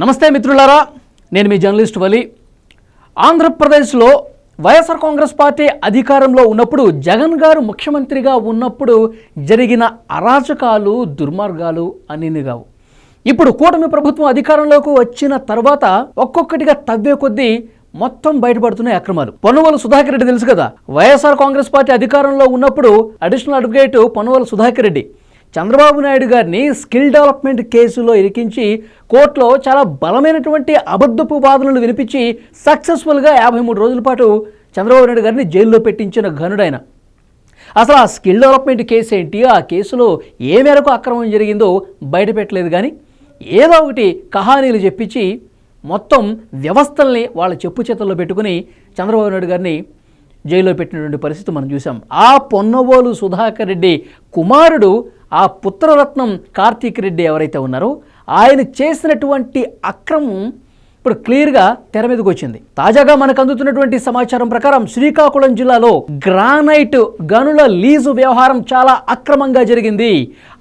నమస్తే మిత్రులారా నేను మీ జర్నలిస్ట్ వలి. ఆంధ్రప్రదేశ్లో వైఎస్ఆర్ కాంగ్రెస్ పార్టీ అధికారంలో ఉన్నప్పుడు జగన్ గారు ముఖ్యమంత్రిగా ఉన్నప్పుడు జరిగిన అరాచకాలు దుర్మార్గాలు అన్నీ కావు ఇప్పుడు కూటమి ప్రభుత్వం అధికారంలోకి వచ్చిన తర్వాత ఒక్కొక్కటిగా తవ్వే కొద్దీ మొత్తం బయటపడుతున్నాయి అక్రమాలు. పొన్నవల సుధాకర్ రెడ్డి తెలుసు కదా వైఎస్ఆర్ కాంగ్రెస్ పార్టీ అధికారంలో ఉన్నప్పుడు అడిషనల్ అడ్వకేట్ పొన్నవల సుధాకర్ రెడ్డి. చంద్రబాబు నాయుడు గారిని స్కిల్ డెవలప్మెంట్ కేసులో ఇరికించి కోర్టులో చాలా బలమైనటువంటి అబద్ధపు వాదనలు వినిపించి సక్సెస్ఫుల్గా యాభై మూడు రోజుల పాటు చంద్రబాబు నాయుడు గారిని జైల్లో పెట్టించిన ఘనుడైన. అసలు ఆ స్కిల్ డెవలప్మెంట్ కేసు ఏంటి? ఆ కేసులో ఏ మేరకు అక్రమం జరిగిందో బయటపెట్టలేదు కానీ ఏదో ఒకటి కహానీలు చెప్పించి మొత్తం వ్యవస్థల్ని వాళ్ళ చెప్పు చేతుల్లో పెట్టుకుని చంద్రబాబు నాయుడు గారిని జైల్లో పెట్టినటువంటి పరిస్థితి మనం చూసాం ఆ పొన్నవోలు సుధాకర్ రెడ్డి కుమారుడు ఆ పుత్రరత్నం కార్తీక్ రెడ్డి ఎవరైతే ఉన్నారో ఆయన చేసినటువంటి అక్రమం ఇప్పుడు క్లియర్గా తెర మీదకి వచ్చింది. తాజాగా మనకు అందుతున్నటువంటి సమాచారం ప్రకారం శ్రీకాకుళం జిల్లాలో గ్రానైట్ గనుల లీజు వ్యవహారం చాలా అక్రమంగా జరిగింది.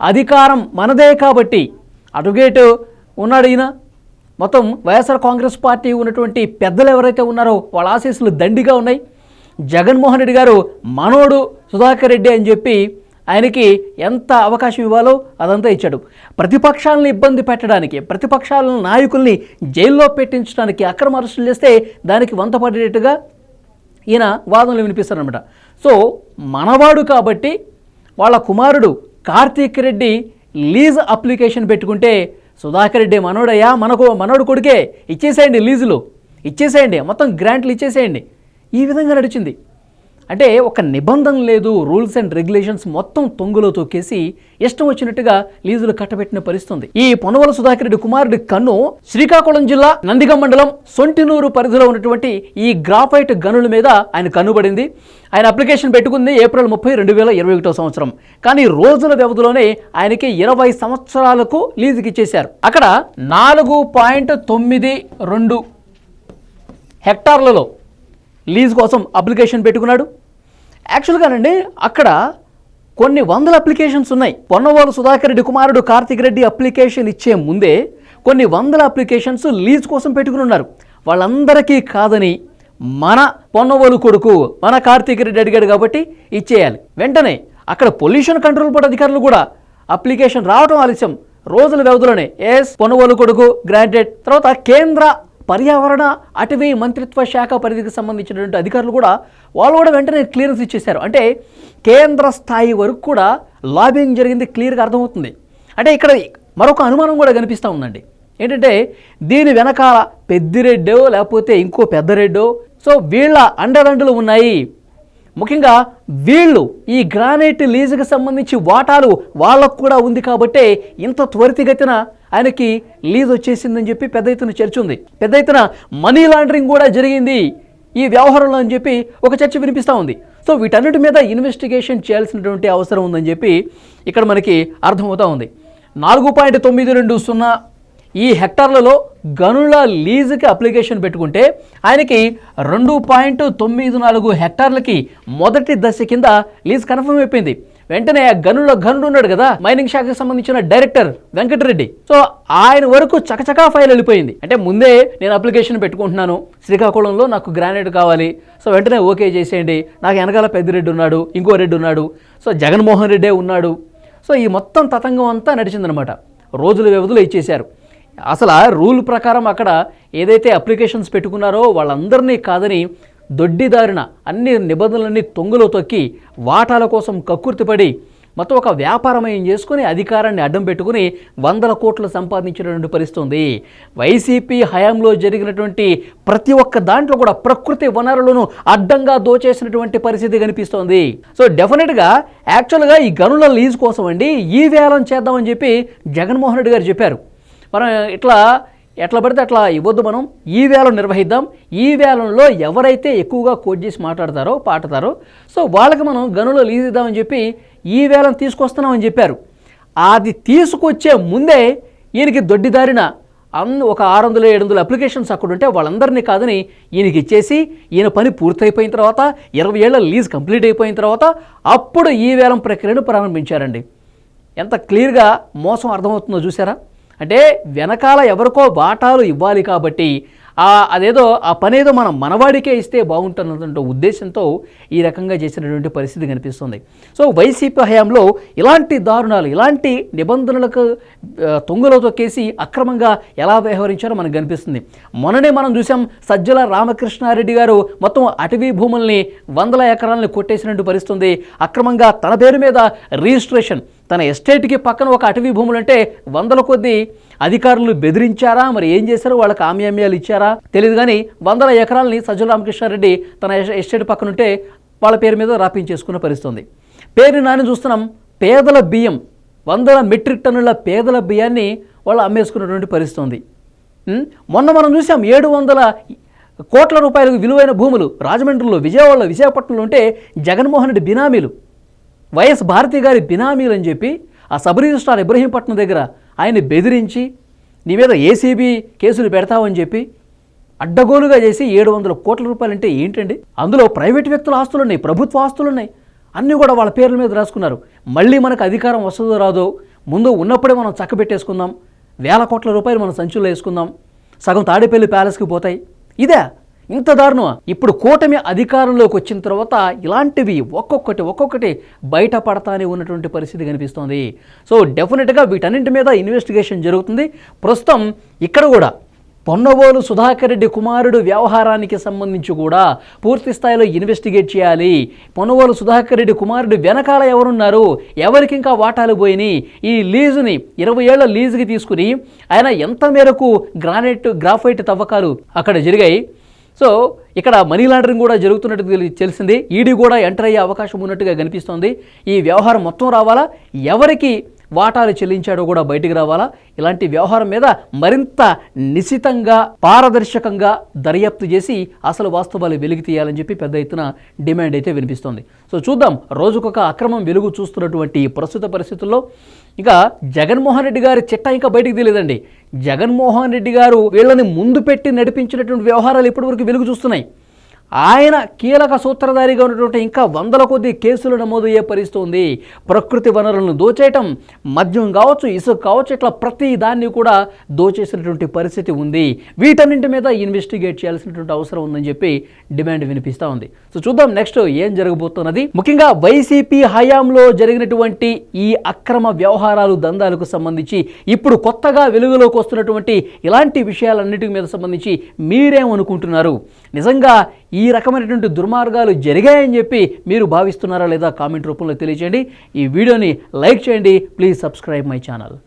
అధికారం మనదే కాబట్టి అడ్వకేట్ ఉన్నాడు ఈయన. మొత్తం వైఎస్ఆర్ కాంగ్రెస్ పార్టీ ఉన్నటువంటి పెద్దలు ఎవరైతే ఉన్నారో వాళ్ళ ఆశీస్సులు దండిగా ఉన్నాయి. జగన్మోహన్ రెడ్డి గారు మనోడు సుధాకర్ రెడ్డి అని చెప్పి ఆయనకి ఎంత అవకాశం ఇవ్వాలో అదంతా ఇచ్చాడు. ప్రతిపక్షాలను ఇబ్బంది పెట్టడానికి ప్రతిపక్షాల నాయకుల్ని జైల్లో పెట్టించడానికి అక్రమ అరెస్టులు చేస్తే దానికి వంత పడేటట్టుగా ఈయన వాదనలు వినిపిస్తారనమాట సో మనవాడు కాబట్టి వాళ్ళ కుమారుడు కార్తీక్ రెడ్డి లీజ్ అప్లికేషన్ పెట్టుకుంటే సుధాకర్ రెడ్డి మనోడయ్యా మనకు మనోడు కొడుకే ఇచ్చేసేయండి లీజులు ఇచ్చేసేయండి మొత్తం గ్రాంట్లు ఇచ్చేసేయండి. ఈ విధంగా నడిచింది. అంటే ఒక నిబంధన లేదు రూల్స్ అండ్ రెగ్యులేషన్స్ మొత్తం తొంగులో తొక్కేసి ఇష్టం వచ్చినట్టుగా లీజులు కట్టబెట్టిన పరిస్థితుంది. ఈ పొనవల సుధాకర్ రెడ్డి కుమారుడి కన్ను శ్రీకాకుళం జిల్లా నందిగం మండలం సొంటినూరు పరిధిలో ఉన్నటువంటి ఈ గ్రాఫైట్ గనుల మీద ఆయన కన్నుబడింది. ఆయన అప్లికేషన్ పెట్టుకుంది ఏప్రిల్ ముప్పై రెండు వేల ఇరవై ఒకటో సంవత్సరం. కానీ రోజుల వ్యవధిలోనే ఆయనకి ఇరవై సంవత్సరాలకు లీజుకి ఇచ్చేశారు. అక్కడ నాలుగు పాయింట్ తొమ్మిది రెండు హెక్టార్లలో లీజ్ కోసం అప్లికేషన్ పెట్టుకున్నాడు. యాక్చువల్గానండి అక్కడ కొన్ని వందల అప్లికేషన్స్ ఉన్నాయి. పొన్నవోలు సుధాకర్ రెడ్డి కుమారుడు కార్తిక్ రెడ్డి అప్లికేషన్ ఇచ్చే ముందే కొన్ని వందల అప్లికేషన్స్ లీజ్ కోసం పెట్టుకుని ఉన్నారు. వాళ్ళందరికీ కాదని మన పొన్నవోలు కొడుకు మన కార్తీక్ రెడ్డి అడిగాడు కాబట్టి ఇచ్చేయాలి. వెంటనే అక్కడ పొల్యూషన్ కంట్రోల్ బోర్డు అధికారులు కూడా అప్లికేషన్ రావడం ఆలస్యం. రోజుల వ్యవధిలోనే ఎస్ పొన్నవోలు కొడుకు గ్రాంటెడ్ తర్వాత కేంద్ర పర్యావరణ అటవీ మంత్రిత్వ శాఖ పరిధికి సంబంధించినటువంటి అధికారులు కూడా వాళ్ళు కూడా వెంటనే క్లియరెన్స్ ఇచ్చేశారు. అంటే కేంద్ర స్థాయి వరకు కూడా లాబింగ్ జరిగింది క్లియర్గా అర్థమవుతుంది. అంటే ఇక్కడ మరొక అనుమానం కూడా కనిపిస్తూ ఉందండి. ఏంటంటే దీని వెనకాల పెద్దిరెడ్డో లేకపోతే ఇంకో పెద్దరెడ్డో సో వీళ్ళ అండదండలు ఉన్నాయి. ముఖ్యంగా వీళ్ళు ఈ గ్రానైట్ లీజుకి సంబంధించి వాటాలు వాళ్ళకు కూడా ఉంది కాబట్టే ఇంత త్వరితగతిన ఆయనకి లీజ్ వచ్చేసిందని చెప్పి పెద్ద ఎత్తున చర్చ ఉంది. పెద్ద ఎత్తున మనీ లాండరింగ్ కూడా జరిగింది ఈ వ్యవహారంలో అని చెప్పి ఒక చర్చ వినిపిస్తూ ఉంది. సో వీటన్నిటి మీద ఇన్వెస్టిగేషన్ చేయాల్సినటువంటి అవసరం ఉందని చెప్పి ఇక్కడ మనకి అర్థమవుతూ ఉంది. నాలుగు పాయింట్ తొమ్మిది రెండు సున్నా ఈ హెక్టార్లలో గనుల లీజుకి అప్లికేషన్ పెట్టుకుంటే ఆయనకి రెండు పాయింట్ తొమ్మిది నాలుగు హెక్టార్లకి మొదటి దశ కింద లీజ్ కన్ఫర్మ్ అయిపోయింది. వెంటనే ఆ గనుల గనుడు ఉన్నాడు కదా మైనింగ్ శాఖకు సంబంధించిన డైరెక్టర్ వెంకటరెడ్డి. సో ఆయన వరకు చకచకా ఫైల్ వెళ్ళిపోయింది. అంటే ముందే నేను అప్లికేషన్ పెట్టుకుంటున్నాను. శ్రీకాకుళంలో నాకు గ్రానైట్ కావాలి. సో వెంటనే ఓకే చేసేయండి. నాకు వెనకాల పెద్దిరెడ్డి ఉన్నాడు ఇంకో రెడ్డి ఉన్నాడు. సో జగన్మోహన్ రెడ్డే ఉన్నాడు. సో ఈ మొత్తం తతంగం అంతా నడిచిందనమాట. రోజుల వ్యవధిలో ఇచ్చేశారు. అసలు రూల్ ప్రకారం అక్కడ ఏదైతే అప్లికేషన్స్ పెట్టుకున్నారో వాళ్ళందరినీ కాదని దొడ్డిదారిన అన్ని నిబంధనలన్నీ తొంగులో తొక్కి వాటాల కోసం కక్కుర్తిపడి మొత్తం ఒక వ్యాపారమయం చేసుకుని అధికారాన్ని అడ్డం పెట్టుకుని వందల కోట్లు సంపాదించినటువంటి పరిస్థితి ఉంది వైసీపీ హయాంలో జరిగినటువంటి ప్రతి ఒక్క దాంట్లో కూడా ప్రకృతి వనరులను అడ్డంగా దోచేసినటువంటి పరిస్థితి కనిపిస్తోంది. సో డెఫినెట్గా యాక్చువల్గా ఈ గనుల లీజ్ కోసం అండి ఈ వేలం చేద్దామని చెప్పి జగన్మోహన్ రెడ్డి గారు చెప్పారు. మనం ఇట్లా ఎట్లా పడితే అట్లా ఇవ్వద్దు మనం. ఈ వేలం నిర్వహిద్దాం. ఈ వేలంలో ఎవరైతే ఎక్కువగా కోట్ చేసి మాట్లాడతారో పాడతారో సో వాళ్ళకి మనం గనులో లీజ్ ఇద్దామని చెప్పి ఈ వేలం తీసుకొస్తున్నామని చెప్పారు. అది తీసుకొచ్చే ముందే ఈయనకి దొడ్డిదారిన అందు ఒక ఆరు వందల ఏడు వందల అప్లికేషన్స్ అక్కడ ఉంటే వాళ్ళందరినీ కాదని ఈయనకి ఇచ్చేసి ఈయన పని పూర్తయిపోయిన తర్వాత ఇరవై ఏళ్ళ లీజ్ కంప్లీట్ అయిపోయిన తర్వాత అప్పుడు ఈ వేలం ప్రక్రియను ప్రారంభించారండి. ఎంత క్లియర్గా మోసం అర్థమవుతుందో చూసారా అంటే వెనకాల ఎవరికో వాటాలు ఇవ్వాలి కాబట్టి ఆ అదేదో ఆ పనేదో మనం మనవాడికే ఇస్తే బాగుంటున్నటువంటి ఉద్దేశంతో ఈ రకంగా చేసినటువంటి పరిస్థితి కనిపిస్తుంది. సో వైసీపీ హయాంలో ఇలాంటి దారుణాలు ఇలాంటి నిబంధనలకు తొంగులో తొక్కేసి అక్రమంగా ఎలా వ్యవహరించారో మనకు కనిపిస్తుంది. మొన్ననే మనం చూసాం సజ్జల రామకృష్ణారెడ్డి గారు మొత్తం అటవీ భూముల్ని వందల ఎకరాలని కొట్టేసినట్టు పరిస్థితుంది. అక్రమంగా తన పేరు మీద రిజిస్ట్రేషన్ తన ఎస్టేట్కి పక్కన ఒక అటవీ భూములు అంటే వందల కొద్దీ అధికారులు బెదిరించారా? మరి ఏం చేశారో? వాళ్ళకి ఆమ్యామ్యాలు ఇచ్చారా? తెలియదు కానీ వందల ఎకరాలని సజ్జల రామకృష్ణారెడ్డి తన ఎస్టేట్ పక్కన ఉంటే వాళ్ళ పేరు మీద రాపించేసుకున్న పరిస్థితుంది. పేరు నాని చూస్తున్నాం. పేదల బియ్యం వందల మెట్రిక్ టన్నుల పేదల బియ్యాన్ని వాళ్ళు అమ్మేసుకున్నటువంటి పరిస్థితి ఉంది మొన్న మనం చూసాం ఏడు వందల కోట్ల రూపాయలకు విలువైన భూములు రాజమండ్రిలో విజయవాడలో విశాఖపట్నంలో ఉంటే జగన్మోహన్ రెడ్డి బినామీలు. వైఎస్ భారతి గారి బినామీలు అని చెప్పి ఆ సబ్ రిజిస్ట్రార్ ఇబ్రహీంపట్నం దగ్గర ఆయన్ని బెదిరించి నీ మీద ఏసీబీ కేసులు పెడతామని చెప్పి అడ్డగోలుగా చేసి ఏడు వందల కోట్ల రూపాయలు అంటే ఏంటండి? అందులో ప్రైవేట్ వ్యక్తుల ఆస్తులు ఉన్నాయి ప్రభుత్వ ఆస్తులు ఉన్నాయి. అన్నీ కూడా వాళ్ళ పేర్ల మీద రాసుకున్నారు. మళ్ళీ మనకు అధికారం వస్తుందో రాదో ముందు ఉన్నప్పుడే మనం చక్కబెట్టేసుకుందాం. వేల కోట్ల రూపాయలు మనం సంచుల్లో వేసుకుందాం. సగం తాడేపల్లి ప్యాలెస్కి పోతాయి. ఇదే ఇంత దారుణం ఇప్పుడు కూటమి అధికారంలోకి వచ్చిన తర్వాత ఇలాంటివి ఒక్కొక్కటి ఒక్కొక్కటి బయటపడతానే ఉన్నటువంటి పరిస్థితి కనిపిస్తోంది. సో డెఫినెట్గా వీటన్నింటి మీద ఇన్వెస్టిగేషన్ జరుగుతుంది. ప్రస్తుతం ఇక్కడ కూడా పొన్నవోలు సుధాకర్ రెడ్డి కుమారుడు వ్యవహారానికి సంబంధించి కూడా పూర్తి స్థాయిలో ఇన్వెస్టిగేట్ చేయాలి. పొన్నవోలు సుధాకర్ రెడ్డి కుమారుడు వెనకాల ఎవరున్నారు? ఎవరికి ఇంకా వాటాలు పోయినాయి? ఈ లీజుని ఇరవై ఏళ్ళ లీజుకి తీసుకుని ఆయన ఎంత మేరకు గ్రానైట్ గ్రాఫైట్ తవ్వకాలు అక్కడ జరిగాయి? సో ఇక్కడ మనీ లాండరింగ్ కూడా జరుగుతున్నట్టు తెలి- తెలిసింది. ఈడీ కూడా ఎంటర్ అయ్యే అవకాశం ఉన్నట్టుగా కనిపిస్తోంది. ఈ వ్యవహారం మొత్తం రావాలా? ఎవరికి వాటాలు చెల్లించాడో కూడా బయటికి రావాలా? ఇలాంటి వ్యవహారం మీద మరింత నిశితంగా పారదర్శకంగా దర్యాప్తు చేసి అసలు వాస్తవాలు వెలికి తీయాలని చెప్పి పెద్ద ఎత్తున డిమాండ్ అయితే వినిపిస్తోంది. సో చూద్దాం. రోజుకొక అక్రమం వెలుగు చూస్తున్నటువంటి ప్రస్తుత పరిస్థితుల్లో ఇక జగన్మోహన్ రెడ్డి గారి చిట్ట ఇంకా బయటికి తెలియదండి జగన్మోహన్ రెడ్డి గారు వీళ్ళని ముందు పెట్టి నడిపించినటువంటి వ్యవహారాలు ఇప్పటివరకు వెలుగు చూస్తున్నాయి. ఆయన కీలక సూత్రధారిగా ఉన్నటువంటి ఇంకా వందల కొద్ది కేసులు నమోదయ్యే పరిస్థితి ఉంది ప్రకృతి వనరులను దోచేయటం మద్యం కావచ్చు ఇసుక కావచ్చు ఇట్లా ప్రతి దాన్ని కూడా దోచేసినటువంటి పరిస్థితి ఉంది. వీటన్నింటి మీద ఇన్వెస్టిగేట్ చేయాల్సినటువంటి అవసరం ఉందని చెప్పి డిమాండ్ వినిపిస్తూ ఉంది. సో చూద్దాం నెక్స్ట్ ఏం జరగబోతున్నది. ముఖ్యంగా వైసీపీ హయాంలో జరిగినటువంటి ఈ అక్రమ వ్యవహారాలు దందాలకు సంబంధించి ఇప్పుడు కొత్తగా వెలుగులోకి వస్తున్నటువంటి ఇలాంటి విషయాలన్నిటి మీద సంబంధించి మీరేమనుకుంటున్నారు? నిజంగా ఈ రకమైనటువంటి దుర్మార్గాలు జరిగాయని చెప్పి మీరు భావిస్తున్నారా లేదా కామెంట్ రూపంలో తెలియజేయండి ఈ వీడియోని లైక్ చేయండి. Please subscribe my channel.